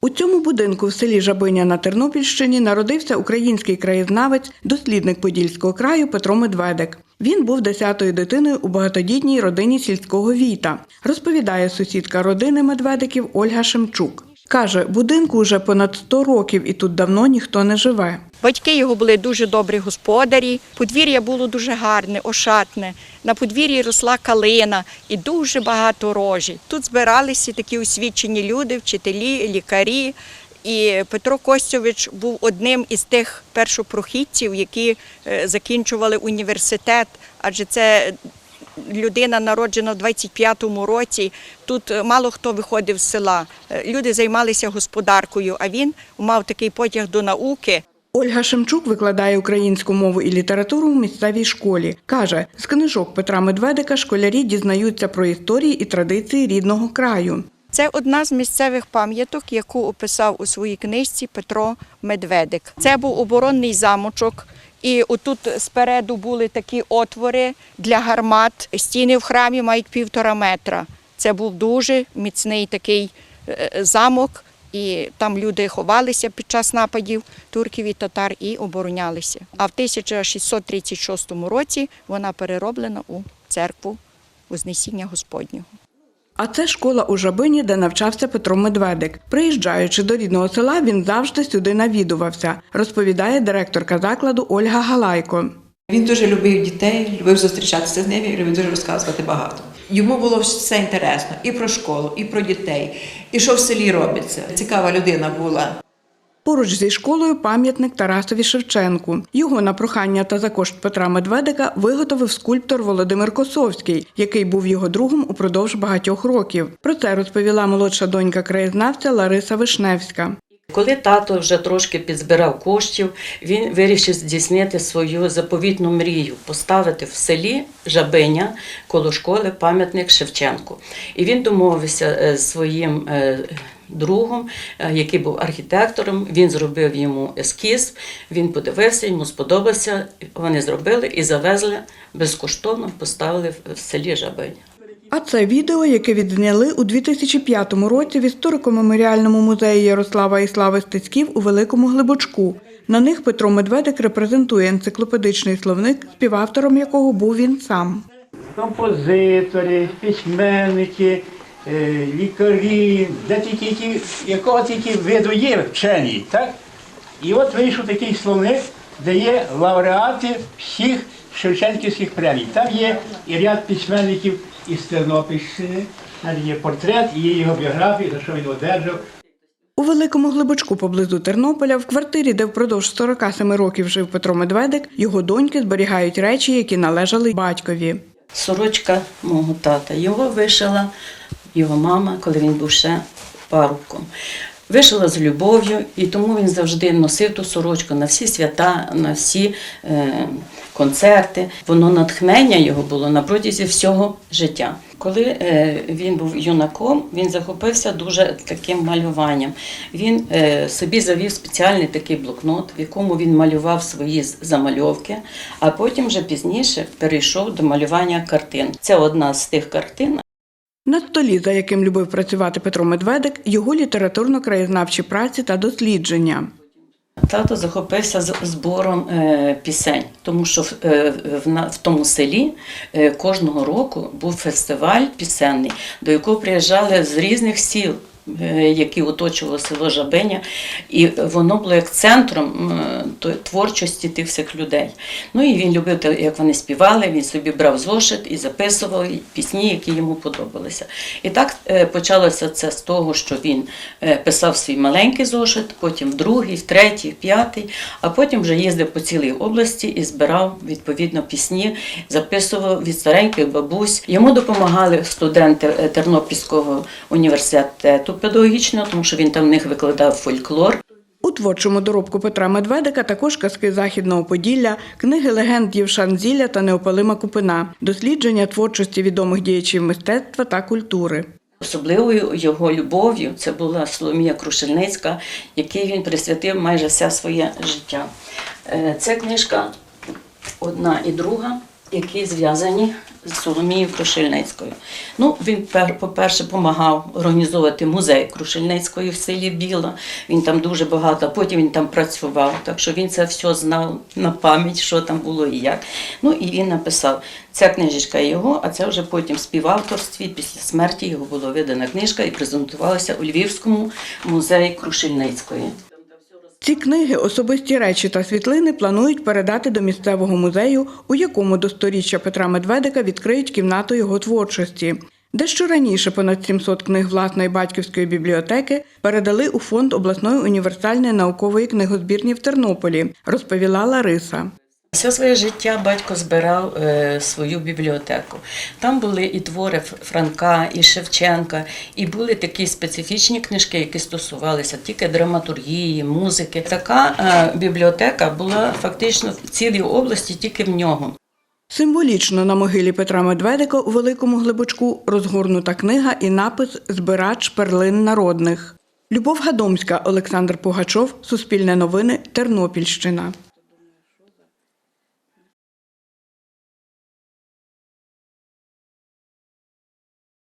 У цьому будинку в селі Жабиня на Тернопільщині народився український краєзнавець, дослідник Подільського краю Петро Медведик. Він був десятою дитиною у багатодітній родині сільського війта, розповідає сусідка родини Медведиків Ольга Шемчук. Каже, будинку вже понад 100 років і тут давно ніхто не живе. Батьки його були дуже добрі господарі. Подвір'я було дуже гарне, ошатне. На подвір'ї росла калина і дуже багато рожі. Тут збиралися такі освічені люди, вчителі, лікарі. І Петро Костьович був одним із тих першопрохідців, які е, закінчували університет, адже це людина народжена в 25-му році. Тут е, мало хто виходив з села. Е, Люди займалися господаркою, а він мав такий потяг до науки. Ольга Шемчук викладає українську мову і літературу в місцевій школі. Каже, з книжок Петра Медведика школярі дізнаються про історії і традиції рідного краю. Це одна з місцевих пам'яток, яку описав у своїй книжці Петро Медведик. Це був оборонний замочок. І отут спереду були такі отвори для гармат. Стіни в храмі мають півтора метра. Це був дуже міцний такий е, замок, і там люди ховалися під час нападів турків і татар і оборонялися. А в 1636 році вона перероблена у церкву Вознесіння Господнього. А це школа у Жабині, де навчався Петро Медведик. Приїжджаючи до рідного села, він завжди сюди навідувався, розповідає директорка закладу Ольга Галайко. Він дуже любив дітей, любив зустрічатися з ними любив дуже розказувати багато. Йому було все інтересно і про школу, і про дітей, і що в селі робиться. Цікава людина була. Поруч зі школою пам'ятник Тарасові Шевченку. Його на прохання та за кошт Петра Медведика виготовив скульптор Володимир Косовський, який був його другом упродовж багатьох років. Про це розповіла молодша донька краєзнавця Лариса Вишневська. Коли тато вже трошки підзбирав коштів, він вирішив здійснити свою заповітну мрію поставити в селі Жабиня коло школи пам'ятник Шевченку. І він домовився е, своїм е, другом, е, який був архітектором. Він зробив йому ескіз, він подивився, йому сподобався. Вони зробили і завезли безкоштовно, поставили в- селі Жабиня. А це відео, яке відзняли у 2005 році в історико-меморіальному музеї Ярослава і Слави Стецьків у Великому Глибочку. На них Петро Медведик репрезентує енциклопедичний словник, співавтором якого був він сам. композитори, письменники, лікарі, де тільки, якого тільки виду є вчені, так? І от вийшов такий словник, де є лауреати всіх Шевченківських премій. Там є і ряд письменників із Тернопільщини, там є портрет, і є його біографія, за що він одержав. У Великому Глибочку поблизу Тернополя, в квартирі, де впродовж 47 років жив Петро Медведик, його доньки зберігають речі, які належали батькові. Сорочка мого тата. Його вишила його мама, коли він був ще парубком. Вишила з любов'ю, і тому він завжди носив ту сорочку на всі свята, на всі е, концерти. Воно натхнення його було на протязі всього життя. Коли е, він був юнаком, він захопився дуже таким малюванням. Він е, собі завів спеціальний такий блокнот, в якому він малював свої замальовки, а потім вже пізніше перейшов до малювання картин. Це одна з тих картин, На столі, за яким любив працювати Петро Медведик, його літературно-краєзнавчі праці та дослідження. Тато захопився збором е, пісень, тому що в, е, тому селі е, кожного року був фестиваль пісенний, до якого приїжджали з різних сіл. Які оточувало село Жабиня, і воно було як центром творчості тих всіх людей. Ну і він любив, те, як вони співали, він собі брав зошит і записував пісні, які йому подобалися. І так е, почалося це з того, що він е, писав свій маленький зошит, потім другий, третій, п'ятий, а потім вже їздив по цілій області і збирав відповідно пісні, записував від стареньких бабусь. Йому допомагали студенти е, Тернопільського університету педагогічного, тому що він там в них викладав фольклор. У творчому доробку Петра Медведика також казки Західного Поділля, книги легенд Євшан Зілля та Неопалима Купина, дослідження творчості відомих діячів мистецтва та культури. Особливою його любов'ю це була Соломія Крушельницька, якій він присвятив майже все своє життя. Е, Це книжка одна і друга, які зв'язані з Соломією Крушельницькою. Ну, він, по-перше, допомагав організовувати музей Крушельницької в селі Біла. Він там дуже багато, потім він там працював, так що він це все знав на пам'ять, що там було і як. Ну і він написав, ця книжечка його, а це вже потім в співавторстві, після смерті його була видана книжка і презентувалася у Львівському музеї Крушельницької. Ці книги, особисті речі та світлини планують передати до місцевого музею, у якому до сторіччя Петра Медведика відкриють кімнату його творчості. Дещо раніше понад 700 книг власної батьківської бібліотеки передали у фонд обласної універсальної наукової книгозбірні в Тернополі, розповіла Лариса. Все своє життя батько збирав е, свою бібліотеку. Там були і твори Франка, і Шевченка, і були такі специфічні книжки, які стосувалися тільки драматургії, музики. Така е, бібліотека була фактично в цілій області тільки в нього. Символічно на могилі Петра Медведика у Великому Глибочку розгорнута книга і напис Збирач перлин народних. Любов Гадомська, Олександр Пугачов, Суспільне новини, Тернопільщина.